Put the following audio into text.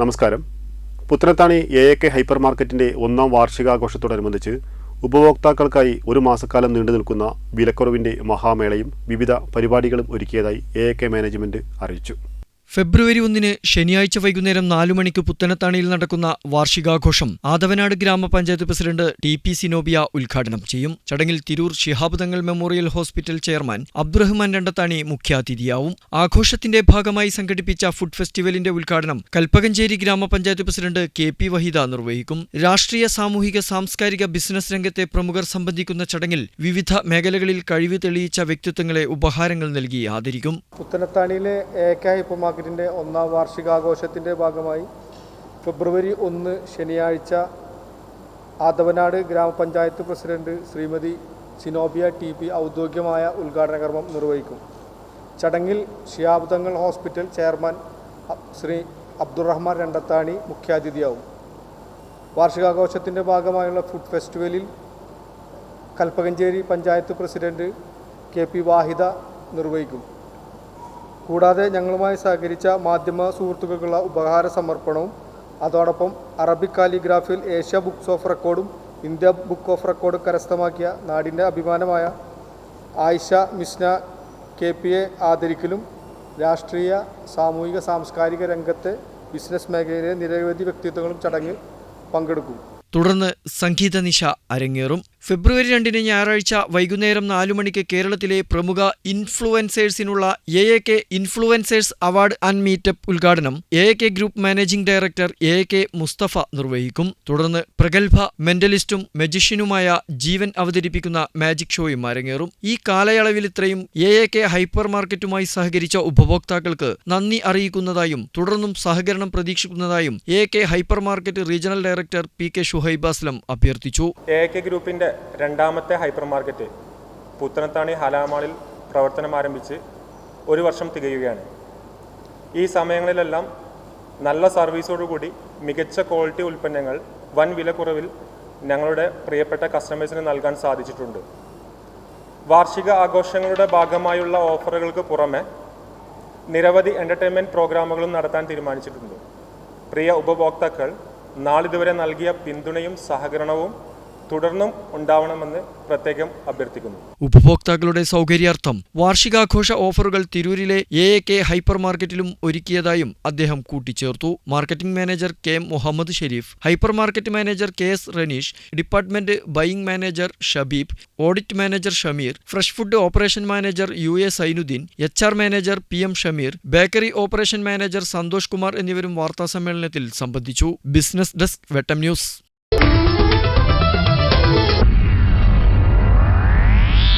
നമസ്കാരം. Puthanathani A A K hyper മാർക്കറ്റിന്റെ ഒന്നാം വാർഷികാഘോഷത്തോടനുബന്ധിച്ച് ഉപഭോക്താക്കൾക്കായി ഒരു മാസക്കാലം നീണ്ടു നിൽക്കുന്ന വിലക്കുറവിന്റെ മഹാമേളയും വിവിധ പരിപാടികളും ഒരുക്കിയതായി എ എ കെ മാനേജ്മെന്റ് അറിയിച്ചു. ഫെബ്രുവരി ഒന്നിന് ശനിയാഴ്ച വൈകുന്നേരം നാലു മണിക്ക് പുത്തനത്താണിയിൽ നടക്കുന്ന വാർഷികാഘോഷം ആദവനാട് ഗ്രാമപഞ്ചായത്ത് പ്രസിഡന്റ് ടി പി സിനോബിയ ഉദ്ഘാടനം ചെയ്യും. ചടങ്ങിൽ Tirur Shihab Thangal memorial hospital chairman Abdurahman Randathani മുഖ്യാതിഥിയാവും. ആഘോഷത്തിന്റെ ഭാഗമായി സംഘടിപ്പിച്ച ഫുഡ് ഫെസ്റ്റിവലിന്റെ ഉദ്ഘാടനം കൽപ്പകഞ്ചേരി ഗ്രാമപഞ്ചായത്ത് പ്രസിഡന്റ് കെ പി വഹീദ നിർവഹിക്കും. രാഷ്ട്രീയ സാമൂഹിക സാംസ്കാരിക ബിസിനസ് രംഗത്തെ പ്രമുഖർ സംബന്ധിക്കുന്ന ചടങ്ങിൽ വിവിധ മേഖലകളിൽ കഴിവ് തെളിയിച്ച വ്യക്തിത്വങ്ങളെ ഉപഹാരങ്ങൾ നൽകി ആദരിക്കും. മാർക്കറ്റിന്റെ ഒന്നാം വാർഷികാഘോഷത്തിന്റെ ഭാഗമായി ഫെബ്രുവരി ഒന്ന് ശനിയാഴ്ച ആദവനാട് ഗ്രാമപഞ്ചായത്ത് president Shrimati Sinobia T P ഔദ്യോഗികമായ ഉദ്ഘാടന കർമ്മം നിർവഹിക്കും. ചടങ്ങിൽ ഷിയാബ്ദങ്ങൾ ഹോസ്പിറ്റൽ ചെയർമാൻ ശ്രീ അബ്ദുറഹ്മാൻ രണ്ടത്താണി മുഖ്യാതിഥിയാവും. വാർഷികാഘോഷത്തിന്റെ ഭാഗമായുള്ള ഫുഡ് ഫെസ്റ്റിവലിൽ Kalpakanchery panchayat president K P Vahida നിർവഹിക്കും. കൂടാതെ ഞങ്ങളുമായി സഹകരിച്ച മാധ്യമ സുഹൃത്തുക്കൾക്കുള്ള ഉപഹാര സമർപ്പണവും അതോടൊപ്പം അറബിക് കാലിഗ്രാഫിയിൽ ഏഷ്യ ബുക്സ് ഓഫ് റെക്കോർഡും ഇന്ത്യ ബുക്ക് ഓഫ് റെക്കോർഡ് കരസ്ഥമാക്കിയ നാടിന്റെ അഭിമാനമായ Ayisha Misna K P A ആദരിക്കലും രാഷ്ട്രീയ സാമൂഹിക സാംസ്കാരിക രംഗത്തെ ബിസിനസ് മേഖലയിലെ നിരവധി വ്യക്തിത്വങ്ങളും ചടങ്ങിൽ പങ്കെടുക്കും. തുടർന്ന് സംഗീത നിശ അരങ്ങേറും. ഫെബ്രുവരി രണ്ടിന് ഞായറാഴ്ച വൈകുന്നേരം നാലു മണിക്ക് കേരളത്തിലെ പ്രമുഖ ഇൻഫ്ലുവൻസേഴ്സിനുള്ള A A K influencers award and meetup ഉദ്ഘാടനം A A K group managing director A A K Musthafa നിർവഹിക്കും. തുടർന്ന് പ്രഗത്ഭ മെന്റലിസ്റ്റും മജിഷ്യനുമായ ജീവൻ അവതരിപ്പിക്കുന്ന മാജിക് ഷോയും അരങ്ങേറും. ഈ കാലയളവിൽ ഇത്രയും എ എ കെ ഹൈപ്പർ മാർക്കറ്റുമായി സഹകരിച്ച ഉപഭോക്താക്കൾക്ക് നന്ദി അറിയിക്കുന്നതായും തുടർന്നും സഹകരണം പ്രതീക്ഷിക്കുന്നതായും A K hyper market regional director P K Shuhaib Aslam അഭ്യർത്ഥിച്ചു. എ കെ ഗ്രൂപ്പിന്റെ രണ്ടാമത്തെ ഹൈപ്പർ മാർക്കറ്റ് പുത്തനത്താണി ഹലാമാളിൽ പ്രവർത്തനം ആരംഭിച്ച് ഒരു വർഷം തികയുകയാണ്. ഈ സമയങ്ങളിലെല്ലാം നല്ല സർവീസോടുകൂടി മികച്ച ക്വാളിറ്റി ഉൽപ്പന്നങ്ങൾ വൻ വിലക്കുറവിൽ ഞങ്ങളുടെ പ്രിയപ്പെട്ട കസ്റ്റമേഴ്സിന് നൽകാൻ സാധിച്ചിട്ടുണ്ട്. വാർഷിക ആഘോഷങ്ങളുടെ ഭാഗമായുള്ള ഓഫറുകൾക്ക് പുറമെ നിരവധി എന്റർടൈൻമെന്റ് പ്രോഗ്രാമുകളും നടത്താൻ തീരുമാനിച്ചിട്ടുണ്ട്. പ്രിയ ഉപഭോക്താക്കൾ നാളിതുവരെ നൽകിയ പിന്തുണയും സഹകരണവും തുടർന്നും ഉണ്ടാവണമെന്ന് പ്രത്യേകം അഭ്യർത്ഥിക്കുന്നു. ഉപഭോക്താക്കളുടെ സൗകര്യാർത്ഥം വാർഷികാഘോഷ ഓഫറുകൾ തിരൂരിലെ എ എ കെ ഹൈപ്പർ മാർക്കറ്റിലും ഒരുക്കിയതായും അദ്ദേഹം കൂട്ടിച്ചേർത്തു. Marketing manager K M Muhammad Shareef hyper market manager K S Raneesh department buying manager Shabeeb audit manager Shameer fresh food operation manager U A Zainudheen H R manager P M Shameer bakery operation manager Santhosh Kumar എന്നിവരും വാർത്താസമ്മേളനത്തിൽ സംബന്ധിച്ചു. Business desk Vettam news.